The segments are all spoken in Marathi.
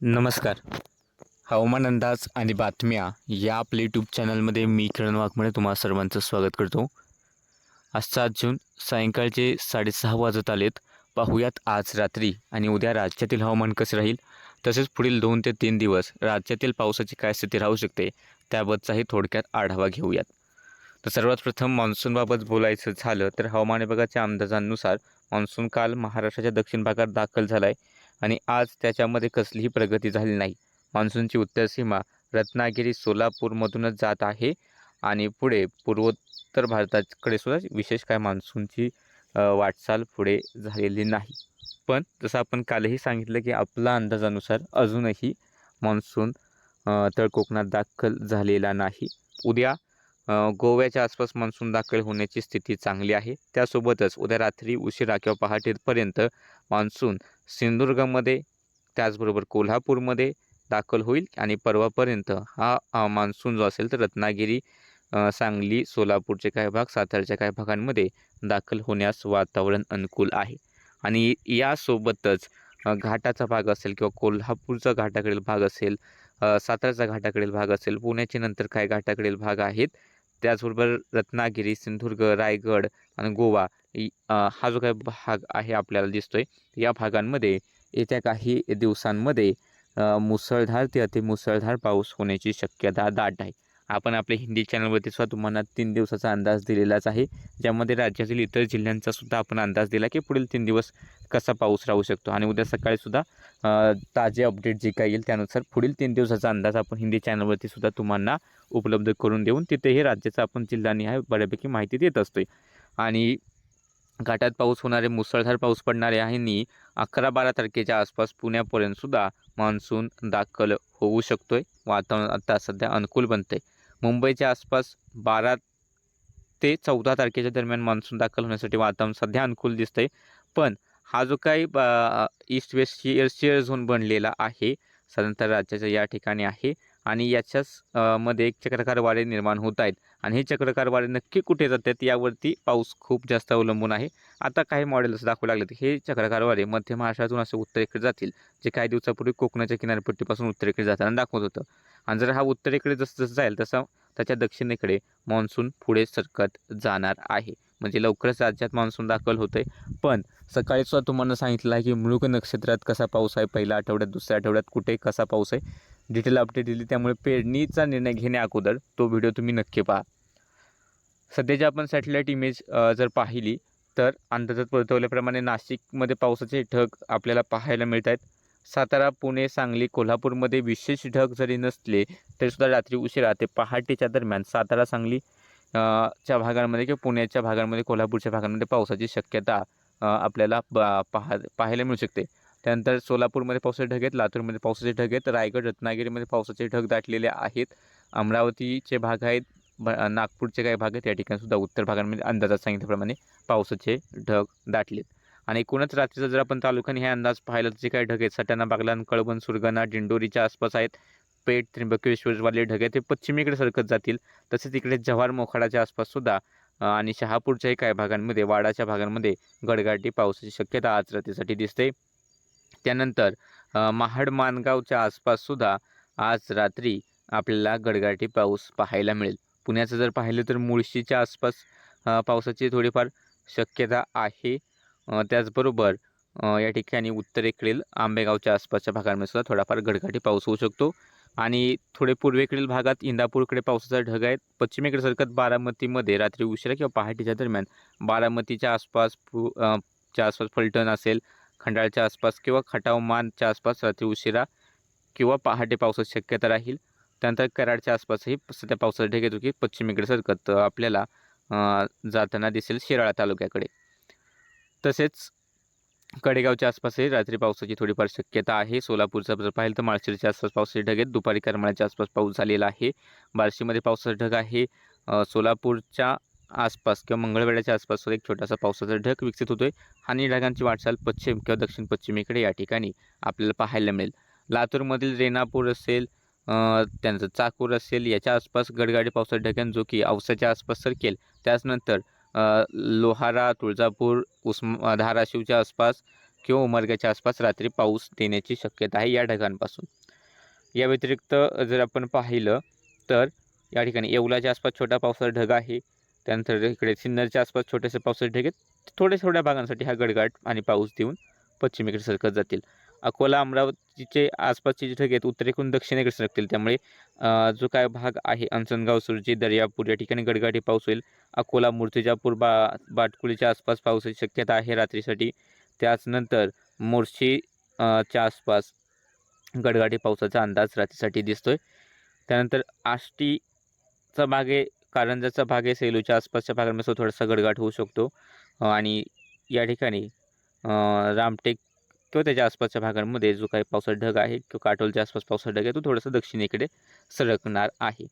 नमस्कार. हवामान अंदाज आणि बातम्या या आपल्या यूट्यूब चॅनलमध्ये मी किरण वाघमळे तुम्हा सर्वांचं स्वागत करतो. आज सात जून सायंकाळचे साडेसहा वाजत आलेत. पाहूयात आज रात्री आणि उद्या राज्यातील हवामान कसे राहील? तसेच पुढील दोन ते तीन दिवस राज्यातील पावसाची काय स्थिती राहू शकते? त्याबद्दलचाही थोडक्यात आढावा घेऊयात. तर सर्वात प्रथम मान्सूनबाबत बोलायचं झालं तर हवामान विभागाच्या अंदाजानुसार मान्सून काल महाराष्ट्राच्या दक्षिण भागात दाखल झाला आहे आणि आज त्याच्यामध्ये कसलीही प्रगती झाली नाही. मान्सूनची उत्तर सीमा रत्नागिरी सोलापूरमधूनच जात आहे आणि पुढे पूर्वोत्तर भारताकडे सुद्धा विशेष काय मान्सूनची वाटचाल पुढे झालेली नाही. पण जसं आपण कालही सांगितलं की आपला अंदाजानुसार अजूनही मान्सून अ, तळ कोकणात दाखल झालेला नाही. उद्या गोव्याच्या आसपास मान्सून दाखल होण्याची स्थिती चांगली आहे. त्यासोबतच उद्या रात्री उशिरा किंवा पहाटेपर्यंत मान्सून सिंधुदुर्गमध्ये त्याचबरोबर कोल्हापूरमध्ये दाखल होईल आणि परवापर्यंत हा मान्सून जो असेल तर रत्नागिरी सांगली सोलापूरचे काही भाग सातारच्या काही भागांमध्ये दाखल होण्यास वातावरण अनुकूल आहे. आणि यासोबतच घाटाचा भाग असेल किंवा कोल्हापूरचा घाटाकडील भाग असेल अ, सातारचा घाटाकडील भाग असेल पुण्याचे नंतर काही घाटाकडील भाग आहेत. त्याचबरोबर रत्नागिरी सिंधुदुर्ग रायगड आणि गोवा हा जो काही भाग आहे आपल्याला दिसतोय या भागांमध्ये येत्या काही दिवसांमध्ये मुसळधार ते अतिमुसळधार पाऊस होण्याची शक्यता दाट आहे. आपण आपल्या हिंदी चॅनलवरती सुद्धा तुम्हाला तीन दिवसाचा अंदाज दिलेलाच आहे. ज्यामध्ये राज्यातील इतर जिल्ह्यांचा सुद्धा आपण अंदाज दिला की पुढील तीन दिवस कसा पाऊस राहू शकतो. आणि उद्या सकाळीसुद्धा ताजे अपडेट जे काही येईल त्यानुसार पुढील तीन दिवसाचा अंदाज आपण हिंदी चॅनलवरती सुद्धा तुम्हाला उपलब्ध करून देऊन तिथेही राज्याचा आपण जिल्हानिहाय बऱ्यापैकी माहिती देत असतो आणि घाटात पाऊस होणारे मुसळधार पाऊस पडणारे आहे अकरा बारा तारखेच्या आसपास पुण्यापर्यंतसुद्धा मान्सून दाखल होऊ शकतो आहे वातावरण आता सध्या अनुकूल बनतं आहे मुंबईच्या आसपास बारा ते चौदा तारखेच्या दरम्यान मान्सून दाखल होण्यासाठी वातावरण सध्या अनुकूल दिसतंय. पण हा जो काही east west shear shear zone बनलेला आहे साधारणतः राज्याच्या या ठिकाणी आहे आणि याच्याच मध्ये एक चक्रकार वारे निर्माण होत आहेत. आणि हे चक्रकार वारे नक्की कुठे जातात यावरती पाऊस खूप जास्त अवलंबून आहे. आता काही मॉडेल्स दाखवू लागलेत हे चक्रकार वारे मध्य महाराष्ट्रातून असे उत्तरेकडे जातील जे काही दिवसापूर्वी कोकणाच्या किनारपट्टीपासून उत्तरेकडे जाताना दाखवत होतं. आणि जर हा उत्तरेकडे जसं जसं जाईल तसं त्याच्या दक्षिणेकडे मान्सून पुढे सरकत जाणार आहे. म्हणजे लवकरच राज्यात मान्सून दाखल होतंय. पण सकाळी सुद्धा तुम्हाला सांगितलं आहे की मृग नक्षत्रात कसा पाऊस आहे? पहिल्या आठवड्यात दुसऱ्या आठवड्यात कुठे कसा पाऊस आहे? डिटेल अपडेट दिली. त्यामुळे पेरणीचा निर्णय घेण्या अगोदर तो व्हिडिओ तुम्ही नक्की पहा. सध्याची आपण सॅटेलाईट इमेज जर पाहिली तर अंदाजात परतवल्याप्रमाणे नाशिकमध्ये पावसाचे ठग आपल्याला पाहायला मिळत आहेत सातारा पुणे सांगली कोल्हापूरमध्ये विशेष ढग जरी नसले तरीसुद्धा रात्री उशिरा ते पहाटेच्या दरम्यान सातारा सांगली च्या भागांमध्ये किंवा पुण्याच्या भागांमध्ये कोल्हापूरच्या भागांमध्ये पावसाची शक्यता आपल्याला ब- पाहा पाहायला मिळू शकते. त्यानंतर सोलापूरमध्ये पावसाचे ढग आहेत लातूरमध्ये पावसाचे ढग आहेत रायगड रत्नागिरीमध्ये पावसाचे ढग दाटलेले आहेत. अमरावतीचे भाग आहेत ब नागपूरचे काही भाग आहेत या ठिकाणीसुद्धा उत्तर भागांमध्ये अंदाजात सांगितल्याप्रमाणे पावसाचे ढग दाटलेत. आणि एकूणच रात्रीचा जर आपण तालुक्याने हे अंदाज पाहिला तर जे काही ढगे आहेत सटाणा बागलान कळवण सुरगाणा दिंडोरीच्या आसपास आहेत पेठ त्र्यंबकेश्वरवाले ढग आहेत ते पश्चिमेकडे सरकत जातील. तसेच इकडे जव्हार मोखाडाच्या आसपास सुद्धा आणि शहापूरच्याही काही भागांमध्ये वाडाच्या भागांमध्ये गडगाटी पावसाची शक्यता आज रात्रीसाठी दिसते. त्यानंतर महाड मानगावच्या आसपाससुद्धा आज रात्री आपल्याला गडगाटी पाऊस पाहायला मिळेल. पुण्याचं जर पाहिलं तर मुळशीच्या आसपास पावसाची थोडीफार शक्यता आहे. त्याचबरोबर या ठिकाणी उत्तरेकडील आंबेगावच्या आसपासच्या भागांमध्ये सुद्धा थोडाफार गडगाटी पाऊस होऊ शकतो. आणि थोडे पूर्वेकडील भागात इंदापूरकडे पावसाचा ढग आहेत पश्चिमेकडे सरकत बारामतीमध्ये रात्री उशिरा किंवा पहाटेच्या दरम्यान बारामतीच्या आसपास पु च्या आसपास फलटण असेल खंडाळच्या आसपास किंवा खटाव मानच्या आसपास रात्री उशिरा किंवा पहाटे पावसाची शक्यता राहील. त्यानंतर कराडच्या आसपासही सध्या पावसाचा ढग येतो की पश्चिमेकडे सरकत आपल्याला जाताना दिसेल शिराळा तालुक्याकडे. तसेच कडेगावच्या आसपासही रात्री पावसाची थोडीफार शक्यता आहे. सोलापूरचा जर पाहिलं तर माळशिरच्या आसपास पावसाचे ढग आहेत. दुपारी करमाळ्याच्या आसपास पाऊस झालेला आहे. बार्शीमध्ये पावसाचा ढग आहे. सोलापूरच्या आसपास किंवा मंगळवेढ्याच्या आसपास एक छोटासा पावसाचा ढग विकसित होतोय. आणि ढगांची वाटचाल पश्चिम किंवा दक्षिण पश्चिमेकडे या ठिकाणी आपल्याला पाहायला मिळेल. लातूरमधील रेणापूर असेल त्यांचं चाकूर असेल याच्या आसपास गडगाडी पावसाचा ढगान जो की औसाच्या आसपास सरकेल. त्याचनंतर लोहारा तुळजापूर उस्मा धाराशिवच्या आसपास किंवा उमरग्याच्या आसपास रात्री पाऊस देण्याची शक्यता आहे या ढगांपासून. या व्यतिरिक्त जर आपण पाहिलं तर या ठिकाणी येवलाच्या आसपास छोटा पावसाचा ढग आहे. त्यानंतर इकडे सिन्नरच्या आसपास छोटेसे पावसाचे ढग आहेत. थोड्या थोड्या भागांसाठी हा गडगाट आणि पाऊस देऊन पश्चिमेकडे सरकत जातील. अकोला अमरावतीचे आसपासचे जे ढग आहेत उत्तरेकडून दक्षिणेकडे सरकतील त्यामुळे जो काय भाग आहे अंजनगाव सुरजी दर्यापूर या ठिकाणी गडगाटी पाऊस होईल. अकोला मूर्तिजापूर बा बाटकुलीच्या आसपास पावसाची शक्यता आहे रात्रीसाठी. त्याचनंतर मोर्शी च्या आसपास गडगाटी पावसाचा अंदाज रात्रीसाठी दिसतोय. त्यानंतर आष्टीचा भाग आहे कारंजाचा भाग आहे सेलूच्या आसपासच्या भागांमध्ये थोडासा गडगाट होऊ शकतो. आणि या ठिकाणी रामटेक किंवा त्याच्या आसपासच्या भागांमध्ये जो काही पावसाचा ढग आहे किंवा काटोलच्या आसपास पावसाचा ढग आहे तो थोडासा दक्षिणेकडे सरकणार आहे.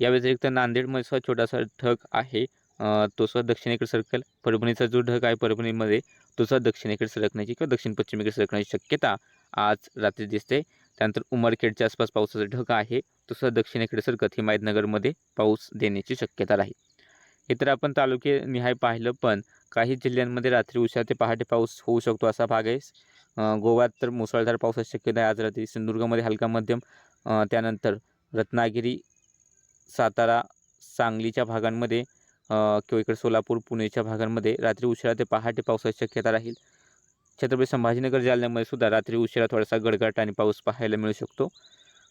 या व्यतिरिक्त नांदेडमध्ये सुद्धा छोटासा ढग आहे तो सुद्धा दक्षिणेकडे सरकेल. परभणीचा जो ढग आहे परभणीमध्ये तो सुद्धा दक्षिणेकडे सरकण्याची किंवा दक्षिण पश्चिमेकडे सरकण्याची शक्यता आज रात्री दिसते. त्यानंतर उमरखेडच्या आसपास पावसाचा ढग आहे तो सुद्धा दक्षिणेकडे सरकत. हिमायतनगरमध्ये पाऊस देण्याची शक्यता राहील. इतर आपण तालुके निहाय पाहिलं पण काही जिल्ह्यांमध्ये रात्री उशिरा ते पहाटे पाऊस होऊ शकतो असा भाग आहे. गोव्यात तर मुसळधार पावसाची शक्यता आहे. आज रात्री सिंधुदुर्गमध्ये हलका मध्यम त्यानंतर रत्नागिरी सातारा सांगलीच्या भागांमध्ये किंवा इकडे सोलापूर पुणेच्या भागांमध्ये रात्री उशिरा ते पहाटे पावसाची शक्यता राहील. छत्रपती संभाजीनगर जालन्यामध्ये सुद्धा रात्री उशिरा थोडासा गडगडाट आणि पाऊस पाहायला मिळू शकतो.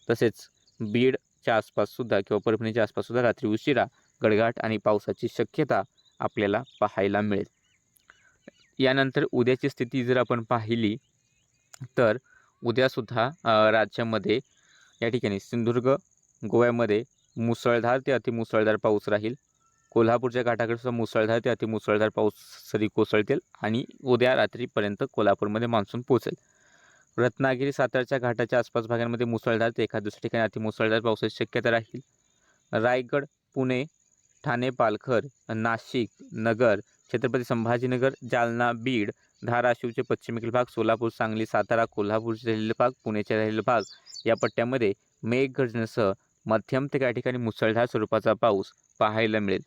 तसेच बीडच्या आसपाससुद्धा किंवा परभणीच्या आसपाससुद्धा रात्री उशिरा गडगाट आणि पावसाची शक्यता आपल्याला पाहायला मिळेल. यानंतर उद्याची स्थिती जर आपण पाहिली तर उद्यासुद्धा राज्यामध्ये या ठिकाणी सिंधुदुर्ग गोव्यामध्ये मुसळधार ते अतिमुसळधार पाऊस राहील. कोल्हापूरच्या घाटाकडे सुद्धा मुसळधार ते अतिमुसळधार पाऊस सरी कोसळतील आणि उद्या रात्रीपर्यंत कोल्हापूरमध्ये मान्सून पोहोचेल. रत्नागिरी सातारच्या घाटाच्या आसपास भागांमध्ये मुसळधार ते एखाद दुसऱ्या ठिकाणी अतिमुसळधार पावसाची शक्यता राहील. रायगड पुणे ठाणे पालघर नाशिक नगर छत्रपती संभाजीनगर जालना बीड धाराशिवचे पश्चिमेकडील भाग सोलापूर सांगली सातारा कोल्हापूरचे राहिलेले भाग पुणेचे राहिलेले भाग या पट्ट्यामध्ये मेघगर्जनेसह मध्यम ते काही ठिकाणी मुसळधार स्वरूपाचा पाऊस पाहायला मिळेल.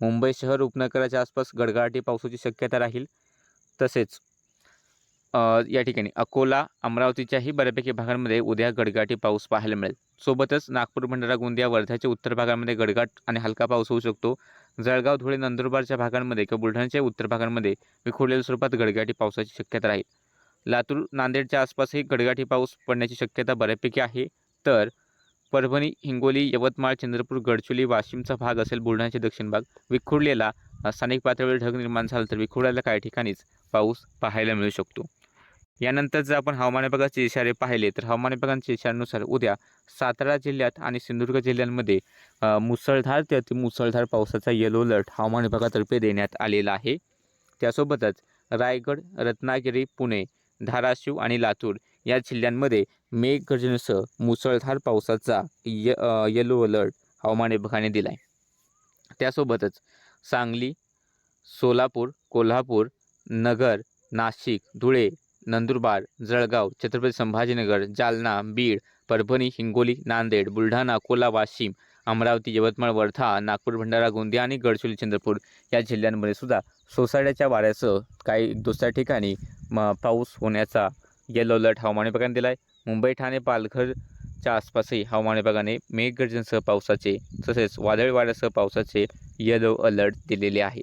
मुंबई शहर उपनगराच्या आसपास गडगडाटी पावसाची शक्यता राहील. तसेच या ठिकाणी अकोला अमरावतीच्याही बऱ्यापैकी भागांमध्ये उद्या गडगाटी पाऊस पाहायला मिळेल. सोबतच नागपूर भंडारा गोंदिया वर्ध्याच्या उत्तर भागांमध्ये गडगाट आणि हलका पाऊस होऊ शकतो. जळगाव धुळे नंदुरबारच्या भागांमध्ये किंवा बुलढाण्याच्या उत्तर भागांमध्ये विखुरलेल्या स्वरूपात गडगाटी पावसाची शक्यता राहील लातूर नांदेडच्या आसपासही गडगाटी पाऊस पडण्याची शक्यता बऱ्यापैकी आहे. तर परभणी हिंगोली यवतमाळ चंद्रपूर गडचुली वाशिमचा भाग असेल बुलढाण्याचे दक्षिण भाग. विखुरलेला स्थानिक पातळीवर ढग निर्माण झाला तर विखुरलेला काही ठिकाणीच पाऊस पाहायला मिळू शकतो. यानंतर जर आपण हवामान विभागाचे इशारे पाहिले तर हवामान विभागांच्या इशाऱ्यानुसार उद्या सातारा जिल्ह्यात आणि सिंधुदुर्ग जिल्ह्यांमध्ये मुसळधार ते अतिमुसळधार पावसाचा येलो अलर्ट हवामान विभागातर्फे देण्यात आलेला आहे. त्यासोबतच रायगड रत्नागिरी पुणे धाराशिव आणि लातूर या जिल्ह्यांमध्ये मेघगर्जनेसह मुसळधार पावसाचा य येलो अलर्ट हवामान विभागाने दिला आहे त्यासोबतच सांगली सोलापूर कोल्हापूर नगर नाशिक धुळे नंदुरबार जळगाव छत्रपती संभाजीनगर जालना बीड परभणी हिंगोली नांदेड बुलढाणा अकोला वाशिम अमरावती यवतमाळ वर्धा नागपूर भंडारा गोंदिया आणि गडचिरोली चंद्रपूर या जिल्ह्यांमध्ये सुद्धा सोसाट्याच्या वाऱ्यासह काही दुसऱ्या ठिकाणी म पाऊस होण्याचा येलो अलर्ट हवामान विभागाने दिला आहे मुंबई ठाणे पालघरच्या आसपासही हवामान विभागाने मेघगर्जनसह पावसाचे तसेच वादळी वाऱ्यासह पावसाचे येलो अलर्ट दिलेले आहेत.